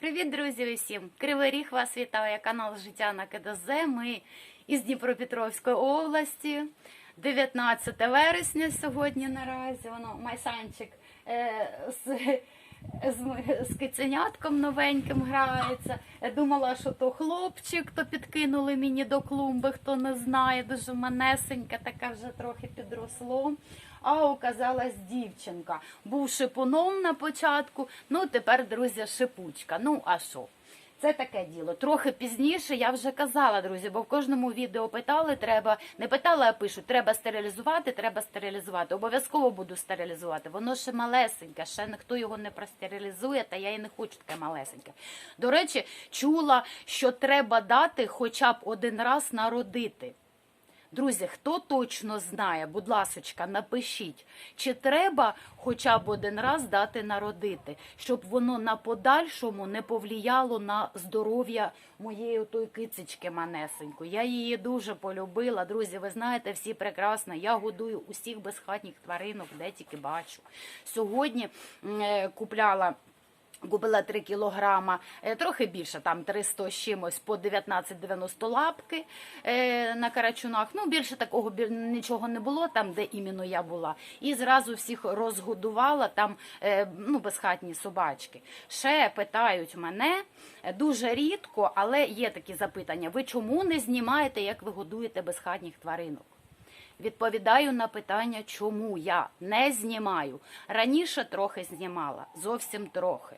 Привіт, друзі, усім! Кривий Ріг вас вітає канал Життя на КДЗ. Ми із Дніпропетровської області. 19 вересня сьогодні наразі. Воно майсанчик е, з, з, з киценятком новеньким грається. Думала, що то хлопчик, то підкинули мені до клумби, хто не знає, дуже манесеньке, таке вже трохи підросло. А оказалась дівчинка. Був шипуном на початку, ну тепер, друзі, шипучка. Ну, а що? Це таке діло. Трохи пізніше я вже казала, друзі, бо в кожному відео питали, треба, не питали, а пишуть, треба стерилізувати, треба стерилізувати. Обов'язково буду стерилізувати. Воно ще малесеньке, ще ніхто його не простерилізує, та я і не хочу таке малесеньке. До речі, чула, що треба дати хоча б один раз народити. Друзі, хто точно знає, будь ласочка, напишіть, чи треба хоча б один раз дати народити, щоб воно на подальшому не повлияло на здоров'я моєї тої кицечки манесенької. Я її дуже полюбила. Друзі, ви знаєте, всі прекрасно. Я годую усіх безхатніх тваринок, де тільки бачу. Сьогодні е, купляла. Купила 3 кілограма, е, трохи більше, там 300 з чимось по 19,90 лапки е, на карачунах. Ну, більше такого нічого не було там, де іменно я була. І зразу всіх розгодувала там е, ну, безхатні собачки. Ще питають мене дуже рідко, але є такі запитання: ви чому не знімаєте, як ви годуєте безхатніх тваринок? Відповідаю на питання, чому я не знімаю. Раніше трохи знімала, зовсім трохи.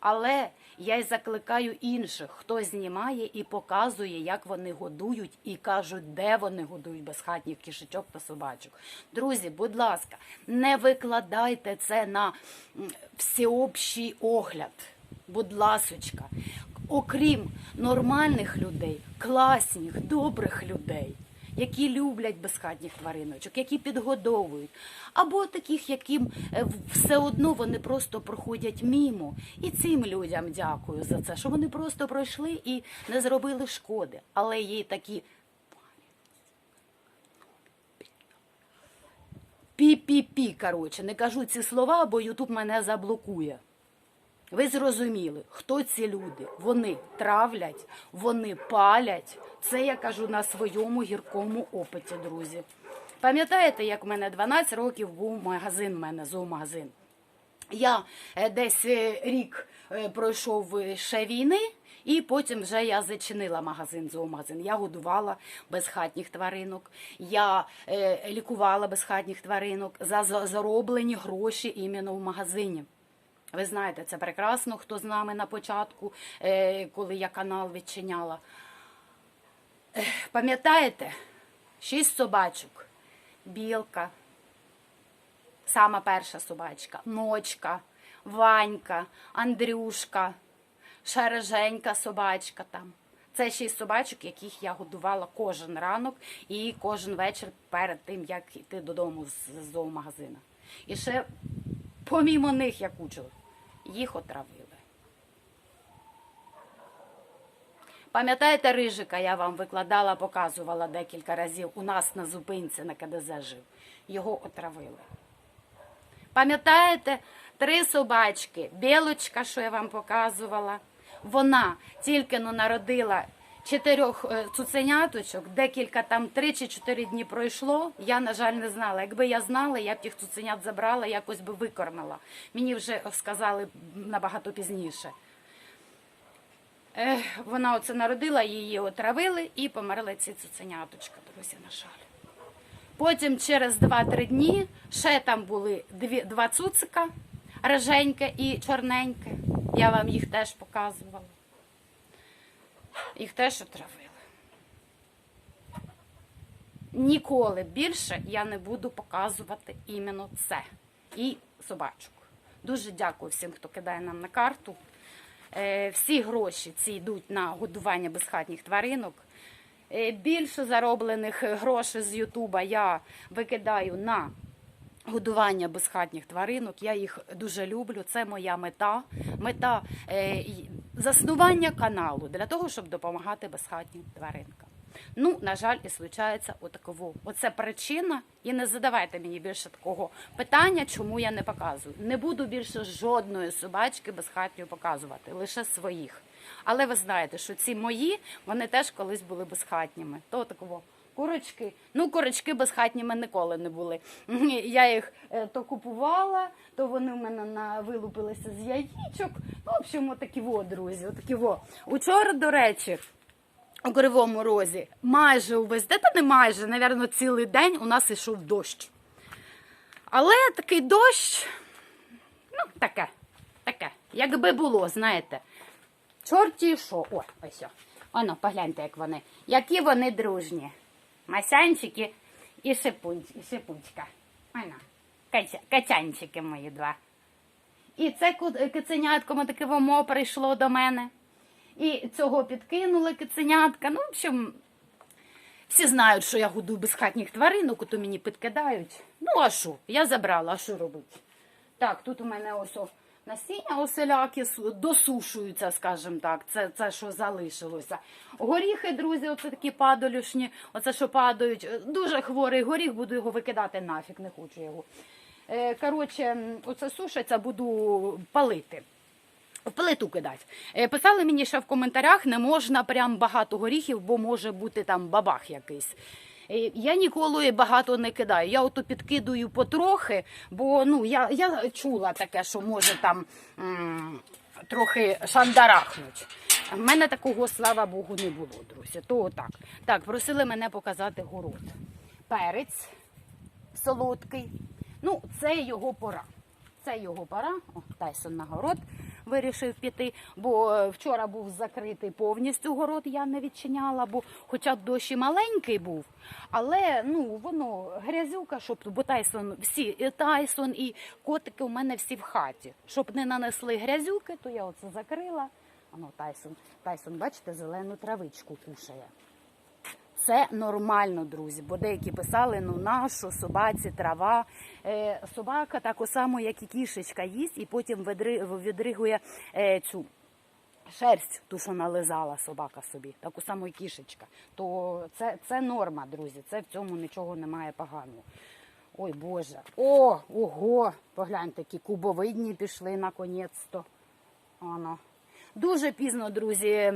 Але я й закликаю інших, хто знімає і показує, як вони годують, і кажуть, де вони годують безхатніх кішечок та собачок. Друзі, будь ласка, не викладайте це на всеобщий огляд. Будь ласочка, окрім нормальних людей, класних, добрих людей які люблять безхатніх твариночок, які підгодовують, або таких, яким е, все одно вони просто проходять мімо. І цим людям дякую за це, що вони просто пройшли і не зробили шкоди. Але є такі пі-пі-пі, коротше, не кажу ці слова, бо Ютуб мене заблокує. Ви зрозуміли, хто ці люди? Вони травлять, вони палять. Це я кажу на своєму гіркому опиті, друзі. Пам'ятаєте, як в мене 12 років був магазин, в мене зоомагазин. Я е, десь е, рік е, пройшов ще війни, і потім вже я зачинила магазин, зоомагазин. Я годувала безхатніх тваринок, я лікувала безхатніх тваринок за за- зароблені гроші іменно в магазині. Ви знаєте, це прекрасно, хто з нами на початку, коли я канал відчиняла. Пам'ятаєте? Шість собачок. Білка, сама перша собачка, ночка, Ванька, Андрюшка, Шереженька собачка там. Це шість собачок, яких я годувала кожен ранок і кожен вечір перед тим, як йти додому з зоомагазина. І ще помімо них я кучу, їх отравили. Пам'ятаєте рижика, я вам викладала, показувала декілька разів у нас на зупинці на КДЗ жив. Його отравили. Пам'ятаєте три собачки, білочка, що я вам показувала, вона тільки народила чотирьох е, цуценяточок, декілька там три чи чотири дні пройшло. Я, на жаль, не знала. Якби я знала, я б тих цуценят забрала, якось би викормила. Мені вже сказали набагато пізніше. Вона оце народила, її отравили і померли ці цуценяточка, друзі, на жаль. Потім через 2-3 дні ще там були два цуцика, роженьке і чорненьке. Я вам їх теж показувала. Їх теж отравили. Ніколи більше я не буду показувати іменно це. І собачок. Дуже дякую всім, хто кидає нам на карту. Е, Всі гроші ці йдуть на годування безхатніх тваринок. Е, Більше зароблених грошей з Ютуба я викидаю на годування безхатніх тваринок. Я їх дуже люблю. Це моя мета. Мета е, заснування каналу для того, щоб допомагати безхатнім тваринкам. Ну, на жаль, і случається отаково. Оце причина. І не задавайте мені більше такого питання, чому я не показую. Не буду більше жодної собачки безхатньої показувати, лише своїх. Але ви знаєте, що ці мої, вони теж колись були безхатніми. То такого. Курочки, ну курочки безхатніми ніколи не були. Я їх е, то купувала, то вони в мене на вилупилися з яєчок. Ну, в общем, отакі во, друзі, отакі во. Учора, до речі, у Кривому Розі майже увесь день, та не майже, напевно, цілий день у нас ішов дощ. Але такий дощ, ну, таке, таке, якби було, знаєте. Чорті що. О, ось. Оно, погляньте, як вони. Які вони дружні. Масянчики і шипучка. Оно. Каця, кацянчики мої два. І це киценятко таке вомо прийшло до мене. І цього підкинули киценятка. Ну, в общем, всі знають, що я годую безхатніх тваринок, то мені підкидають. Ну, а що? Я забрала, а що робити? Так, тут у мене ось насіння оселяки досушуються, скажімо так. Це, це що залишилося. Горіхи, друзі, оце такі падалюшні, оце що падають. Дуже хворий горіх, буду його викидати нафіг, не хочу його. Е, Коротше, оце сушиться, буду палити. В плиту кидати. Е, Писали мені ще в коментарях, не можна прям багато горіхів, бо може бути там бабах якийсь. Е, Я ніколи багато не кидаю. Я ото підкидую потрохи, бо ну я, я чула таке, що може там трохи шандарахнуть. В мене такого, слава Богу, не було, друзі. То отак. Так, просили мене показати город. Перець солодкий. Ну, це його пора. Це його пора. О, Тайсон на город вирішив піти, бо е, вчора був закритий повністю город, я не відчиняла, бо хоча дощ і маленький був, але ну воно грязюка, щоб бо Тайсон всі і Тайсон, і котики у мене всі в хаті. Щоб не нанесли грязюки, то я оце закрила. Ано Тайсон, Тайсон, бачите, зелену травичку кушає. Це нормально, друзі, бо деякі писали, ну нащо собаці трава. Е, собака так само, як і кішечка, їсть, і потім відригує е, цю шерсть, ту, що нализала собака собі, таку саму і кішечка. То це, це норма, друзі, це в цьому нічого немає поганого. Ой Боже. О, ого! Погляньте, які кубовидні пішли наконець-то. Оно. Дуже пізно, друзі,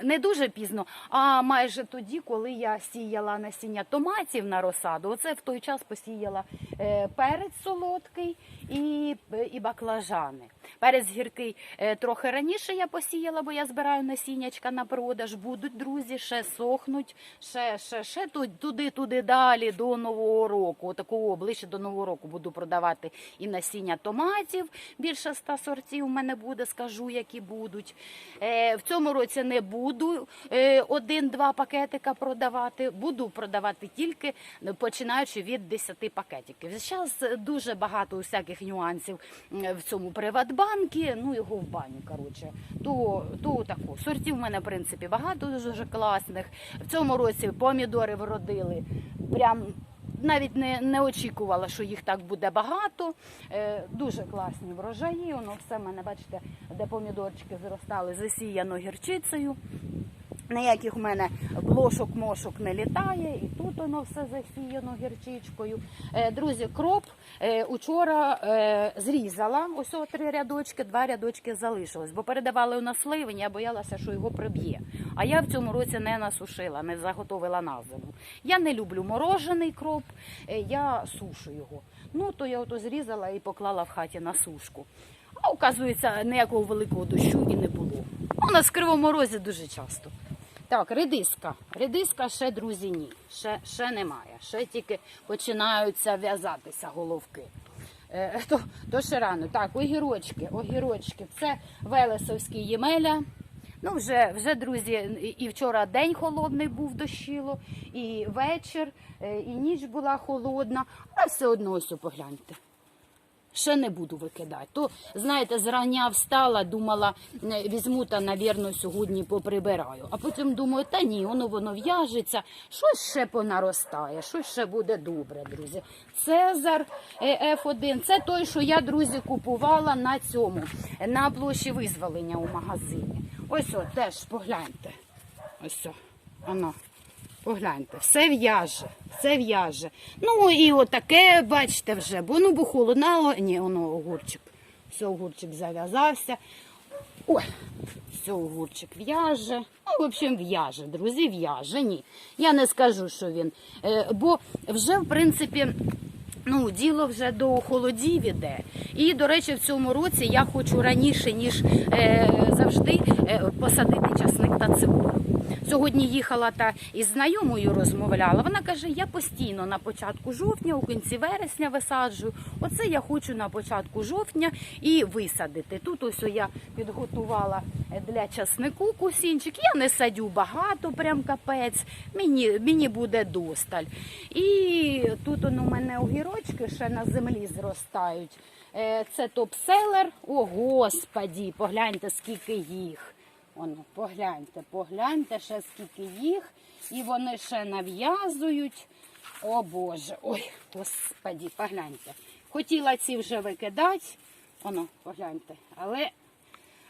не дуже пізно, а майже тоді, коли я сіяла насіння томатів на розсаду. Оце в той час посіяла е, перець солодкий і, і баклажани. Перець гіркий е, трохи раніше я посіяла, бо я збираю насіннячка на продаж. Будуть друзі, ще сохнуть, ще, ще, ще туди, туди далі до нового року. Такого ближче до нового року буду продавати і насіння томатів. Більше ста сортів у мене буде, скажу, які будуть. Е, в цьому році не буду е, один-два пакетика продавати. Буду продавати тільки починаючи від 10 пакетиків. Зараз дуже багато всяких нюансів в цьому приватбанкі. Ну його в баню. Коротше, то, то таку. Сортів в мене в принципі багато дуже класних. В цьому році помідори вродили. Прям навіть не, не очікувала, що їх так буде багато. Е, дуже класні врожаї. Воно все в мене, бачите, де помідорчики зростали, засіяно гірчицею. Ніяких в мене блошок-мошок не літає, і тут воно все засіяно гірчичкою. Е, друзі, кроп е, учора е, зрізала. Ось три рядочки, два рядочки залишилось, бо передавали у нас сливень, я боялася, що його приб'є. А я в цьому році не насушила, не заготовила на зиму. Я не люблю морожений кроп, я сушу його. Ну, то я ото зрізала і поклала в хаті на сушку. А оказується, ніякого великого дощу і не було. У нас в Кривому дуже часто. Так, редиска. Редиска ще, друзі, ні. Ще, ще немає. Ще тільки починаються в'язатися головки. Е, то, то ще рано. Так, огірочки, огірочки. Це Велесовський Ємеля. Ну, вже, вже, друзі, і- вчора день холодний був дощило, і вечір, е, і ніч була холодна, але все одно ось погляньте. Ще не буду викидати. То, знаєте, зрання встала, думала, е, візьму та, навірно, сьогодні поприбираю. А потім думаю, та ні, воно воно в'яжеться, щось ще понаростає, щось ще буде добре, друзі. Цезар е, F1, це той, що я, друзі, купувала на цьому, на площі визволення у магазині. Ось о, теж погляньте. Ось воно. Погляньте, все в'яже, все в'яже. Ну і отаке, бачите, вже, бо ну бо холодно, ні, воно огурчик. Все, огурчик зав'язався. Ой, все, огурчик в'яже. Ну, в общем, в'яже, друзі, в'яже. Ні. Я не скажу, що він. Е, бо вже, в принципі, ну, діло вже до холодів іде. І, до речі, в цьому році я хочу раніше, ніж е, завжди, е, посадити часник та цибулю. Сьогодні їхала та із знайомою розмовляла. Вона каже: я постійно на початку жовтня, у кінці вересня висаджую. Оце я хочу на початку жовтня і висадити. Тут ось я підготувала для часнику кусінчик. Я не садю багато, прям капець. Мені, мені буде досталь. І тут он у мене огірочки ще на землі зростають. Е, Це топ-селер. О, господі, погляньте, скільки їх. Воно, погляньте, погляньте ще скільки їх. І вони ще нав'язують. О Боже, ой, господі, погляньте. Хотіла ці вже викидати. Воно, погляньте. Але,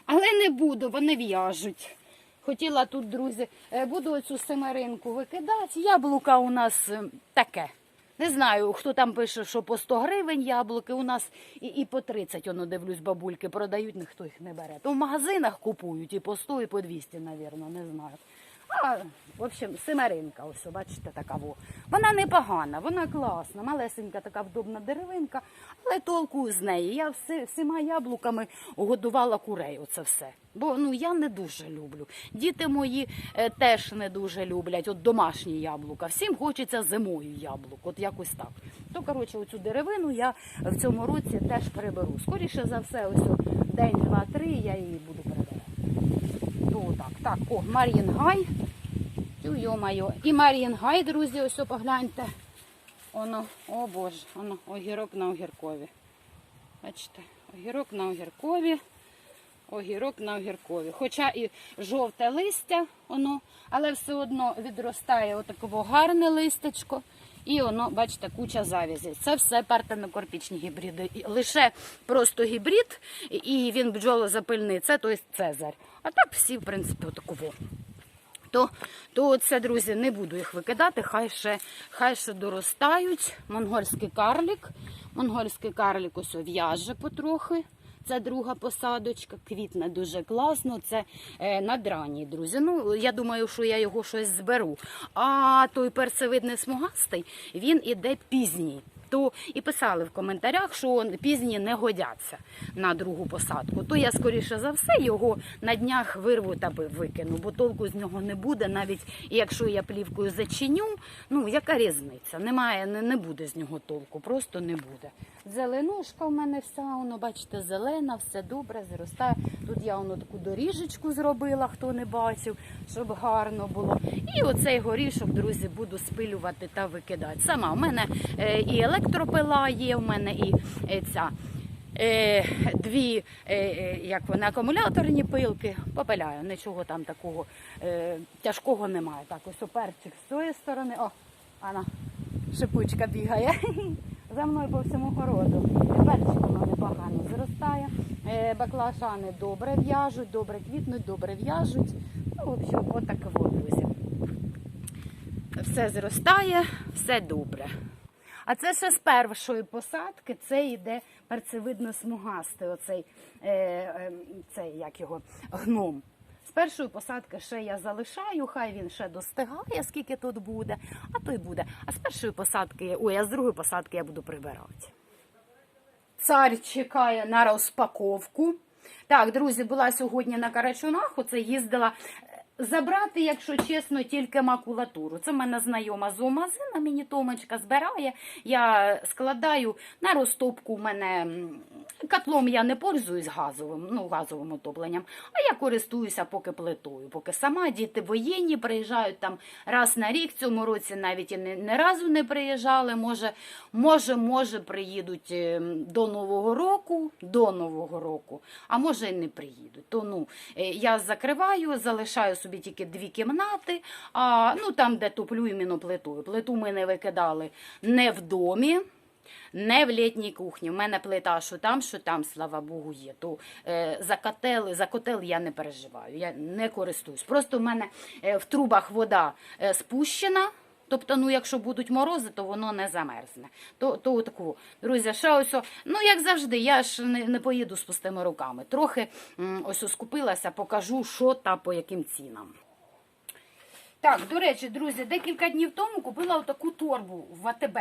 але не буду, вони в'яжуть. Хотіла тут, друзі, е, буду оцю семеринку викидати. Яблука у нас е, таке. Не знаю, хто там пише, що по 100 гривень яблуки у нас і, і по 30, воно дивлюсь, бабульки продають, ніхто їх не бере. То в магазинах купують і по 100, і по 200, навірно, не знаю. А, в общем, семеринка, ось, бачите, така во. Вона непогана, вона класна, малесенька така вдобна деревинка, але толку з неї. Я все, всіма яблуками годувала курей, оце все. Бо ну я не дуже люблю. Діти мої е, теж не дуже люблять. От домашні яблука. Всім хочеться зимою яблук, от якось так. То коротше, оцю деревину я в цьому році теж приберу. Скоріше за все, ось день, два, три я її буду прибирати. То так, так, о, Мар'їнгай. Йо-моє. І Мар'їнгай, друзі, ось погляньте. Оно, о Боже, оно, огірок на огіркові. Бачите, огірок на огіркові. Огірок на огіркові. Хоча і жовте листя, воно, але все одно відростає отаково гарне листечко. І воно, бачите, куча завязей. Це все партенокорпічні гібриди. Лише просто гібрид, і він бджолозапильний, це тобто Цезарь. А так всі, в принципі, отаково. То, то це, друзі, не буду їх викидати, хай ще, хай ще доростають. Монгольський карлік. Монгольський карлік ось в'яже потрохи. Це друга посадочка, квітне дуже класно. Це е, надранній, друзі. Ну, я думаю, що я його щось зберу. А той персивидний смугастий, він іде пізній. То і писали в коментарях, що пізні не годяться на другу посадку. То я, скоріше за все, його на днях вирву та викину, бо толку з нього не буде, навіть якщо я плівкою зачиню, ну яка різниця? Немає, не, не буде з нього толку, просто не буде. Зеленушка в мене вся, воно, бачите, зелена, все добре, зростає. Тут я воно таку доріжечку зробила, хто не бачив, щоб гарно було. І оцей горішок, друзі, буду спилювати та викидати. Сама у мене е, і електропила є, у мене і е, ця. Е, дві як вони, акумуляторні пилки попиляю, нічого там такого тяжкого немає. Так, ось оперчик з цієї сторони. О, Ана, шипучка бігає. За мною по всьому городу. Перчик воно непогано зростає. Е, Баклажани добре в'яжуть, добре квітнуть, добре в'яжуть. Ну, в общем, отак от, друзі. Все зростає, все добре. А це ще з першої посадки, це йде перцевидно смугастий, оцей е, е, цей, як його, гном. Першої посадки ще я залишаю, хай він ще достигає, скільки тут буде, а то й буде. А з першої посадки, ой, а з другої посадки я буду прибирати. Цар чекає на розпаковку. Так, друзі, була сьогодні на Карачунах, оце їздила забрати, якщо чесно, тільки макулатуру. Це в мене знайома зоомазина, мені Томочка збирає. Я складаю на розтопку. У мене котлом я не пользуюсь газовим, ну, газовим отопленням, а я користуюся поки плитою. Поки сама діти воєнні приїжджають там раз на рік. В цьому році навіть і не, не разу не приїжджали. Може, може, може, приїдуть е, до Нового року, до Нового року, а може і не приїдуть. То ну, е, я закриваю, залишаю собі тільки дві кімнати, а ну там, де топлю іменно плитою. Плиту ми не викидали не в домі. Не в літній кухні. У мене плита, що там, що там, слава Богу, є. То е, за котел, за котел я не переживаю, я не користуюсь. Просто в мене е, в трубах вода е, спущена. Тобто, ну, якщо будуть морози, то воно не замерзне. То, то таку. Друзі, ще ось, ну як завжди, я ж не, не поїду з пустими руками. Трохи ось скупилася, покажу, що та по яким цінам. Так, до речі, друзі, декілька днів тому купила отаку торбу в АТБ.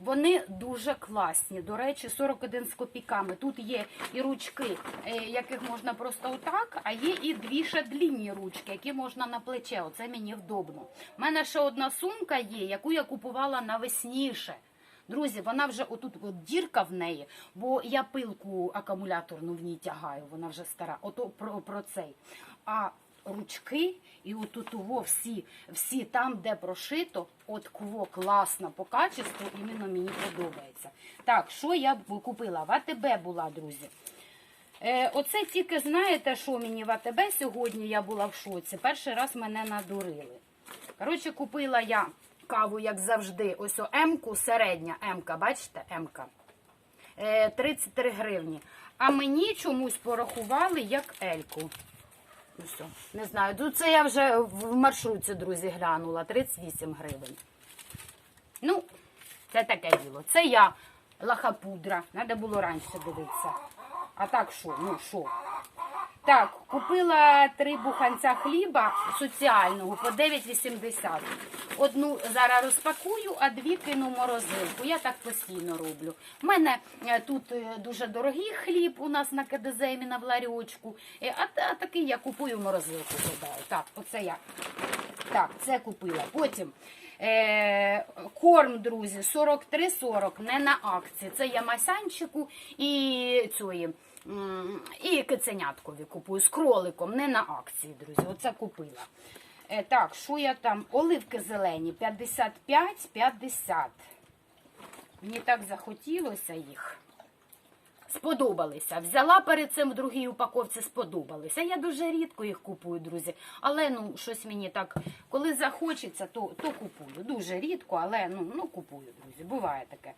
Вони дуже класні. До речі, 41 з копійками. Тут є і ручки, е, яких можна просто отак, а є і дві ще длінні ручки, які можна на плече. Оце мені вдобно. У мене ще одна сумка є, яку я купувала навесніше. Друзі, вона вже отут от дірка в неї, бо я пилку акумуляторну в ній тягаю, вона вже стара. Ото про, про цей. А ручки і отут во всі, всі там, де прошито, от кво класно по качеству, іменно мені подобається. Так, що я купила? В АТБ була, друзі. Е, оце тільки знаєте, що мені в АТБ сьогодні я була в шоці. Перший раз мене надурили. Коротше, купила я каву, як завжди, ось о М-ку, середня М-ка, бачите, М-ка. Е, 33 гривні. А мені чомусь порахували як Ельку. Все, не знаю. Це я вже в маршрутці, друзі, глянула. 38 гривень. Ну, це таке діло. Це я лахапудра. Треба було раніше дивитися. А так що? Ну що? Так, купила три буханця хліба соціального по 9,80. Одну зараз розпакую, а дві кину в морозилку. Я так постійно роблю. У мене е, тут е, дуже дорогий хліб у нас на КДЗ на в. Е, А, а такий я купую в морозилку. кидаю. Так, оце я. Так, це купила. Потім е, корм, друзі, 43,40, не на акції. Це я масянчику і цієї. І киценяткові купую з кроликом, не на акції, друзі. Оце купила. Е, так, що я там? Оливки зелені 55-50. Мені так захотілося їх. Сподобалися. Взяла перед цим в другій упаковці, сподобалися. Я дуже рідко їх купую, друзі. Але ну, щось мені так, коли захочеться, то, то купую. Дуже рідко, але ну, ну купую, друзі. Буває таке.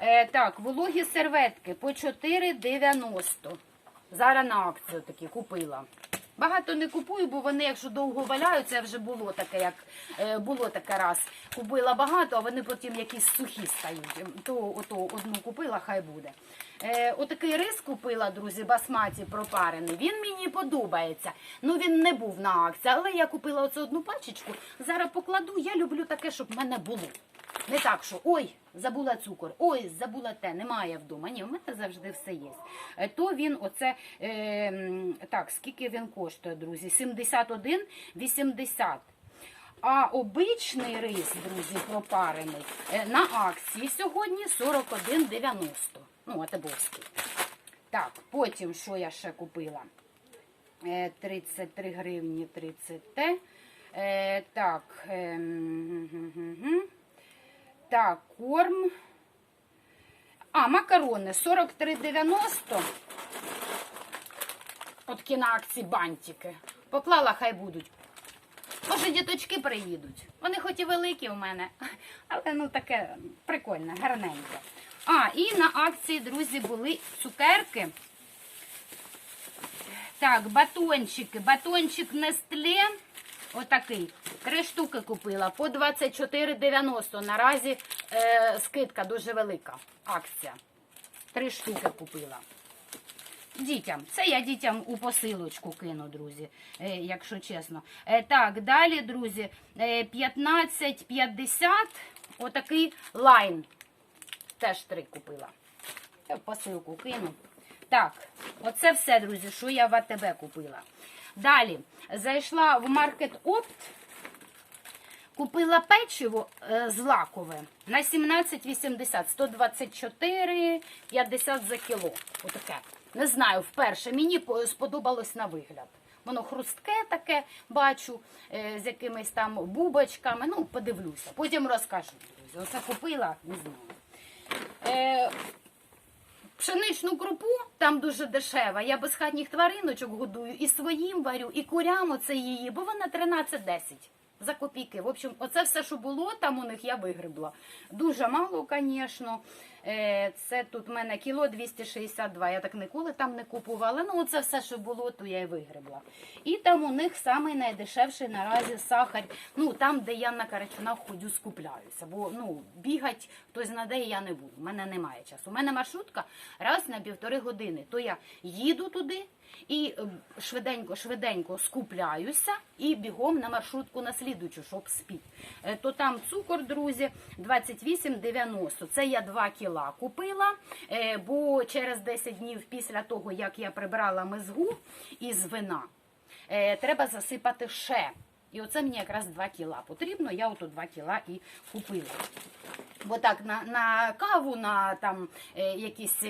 Е, так, вологі серветки по 4,90. Зараз на акцію такі купила. Багато не купую, бо вони, якщо довго валяються, вже було таке, як е, було таке раз. Купила багато, а вони потім якісь сухі стають. То ото одну купила, хай буде. Е, отакий рис купила, друзі, басматі пропарений. Він мені подобається. Ну він не був на акції, але я купила оцю одну пачечку. Зараз покладу. Я люблю таке, щоб в мене було. Не так, що ой, забула цукор, ой, забула те, немає вдома. Ні, у мене завжди все є. Е, То він оце е, так, скільки він коштує, друзі? 71,80. А обичний рис, друзі, пропарений е, на акції сьогодні 41,90. Ну, атебовський. Так, потім що я ще купила? Е, 33 гривні 30 те. Е, так, ем, гм-гм-гм. Так, корм. А, макарони 43,90. От акції бантики. Поклала, хай будуть. Може, діточки приїдуть. Вони хоч і великі в мене, але ну таке прикольне, гарненьке. А, і на акції, друзі, були цукерки. Так, батончики. Батончик Нестле. Отакий. Три штуки купила по 24,90. Наразі е, скидка дуже велика. Акція. Три штуки купила. Дітям. Це я дітям у посилочку кину, друзі, е, якщо чесно. Е, так, далі, друзі, е, 15,50. Отакий лайн. Теж три купила. Я в посилку кину. Так, оце все, друзі, що я в АТБ купила. Далі зайшла в маркет Опт. Купила печиво е, злакове на 17,80, 124,50 за кіло. Отаке. Не знаю, вперше. Мені сподобалось на вигляд. Воно хрустке таке, бачу, е, з якимись там бубочками. Ну, подивлюся. Потім розкажу. Оце купила, не знаю. Е, Пшеничну крупу там дуже дешева. Я без хатніх твариночок годую і своїм варю, і курям оце її, бо вона 13-10 за копійки. В общем, оце все, що було там у них, я вигребла. Дуже мало, звісно. Е, Це тут в мене кіло 262. Я так ніколи там не купувала. Ну, це все, що було, то я і вигребла. І там у них самий найдешевший наразі сахар. Ну, там, де я на карачунах ходю, скупляюся. Бо ну, бігать хтось на де я не буду. У мене немає часу. У мене маршрутка раз на півтори години. То я їду туди. І е, швиденько, швиденько скупляюся і бігом на маршрутку на слідучу, щоб спіти. Е, То там цукор, друзі, 28,90. Це я 2 кіла купила, е, бо через 10 днів після того, як я прибрала мезгу із вина, е, треба засипати ще. І оце мені якраз 2 кіла потрібно. Я ото 2 кіла і купила. Бо так на, на каву, на там якісь,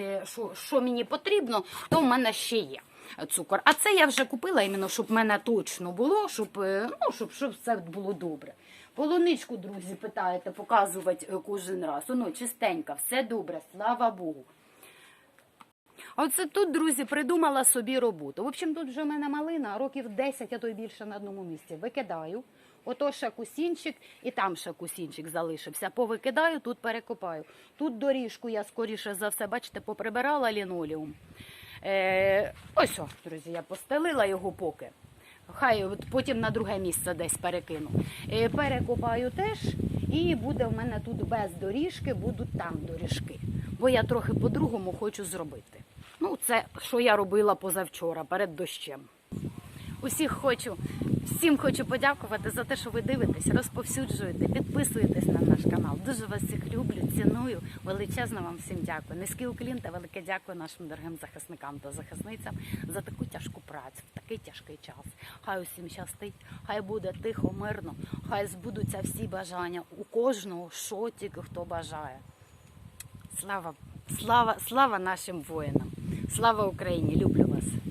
що мені потрібно, то в мене ще є цукор. А це я вже купила щоб в мене точно було, щоб, е, ну, щоб, щоб все було добре. Полуничку, друзі, питаєте, показувати е, кожен раз. Воно чистенька, все добре, слава Богу. А Оце тут, друзі, придумала собі роботу. В общем, тут вже в мене малина, років 10, а то й більше на одному місці. Викидаю. Ото ще кусінчик, і там ще кусінчик залишився. Повикидаю, тут перекопаю. Тут доріжку я скоріше за все, бачите, поприбирала лінолеум. Е, ось, о, друзі, я постелила його поки. Хай от потім на друге місце десь перекину. Е, перекопаю теж, і буде в мене тут без доріжки, будуть там доріжки. Бо я трохи по-другому хочу зробити. Ну, це що я робила позавчора перед дощем. Усіх хочу, всім хочу подякувати за те, що ви дивитесь, розповсюджуєте, підписуєтесь на наш канал. Дуже вас всіх люблю, ціную. Величезно вам всім дякую. Низький уклін та велике дякую нашим дорогим захисникам та захисницям за таку тяжку працю в такий тяжкий час. Хай усім щастить, хай буде тихо, мирно, хай збудуться всі бажання у кожного, що тільки хто бажає. Слава, слава, слава нашим воїнам! Слава Україні! Люблю вас!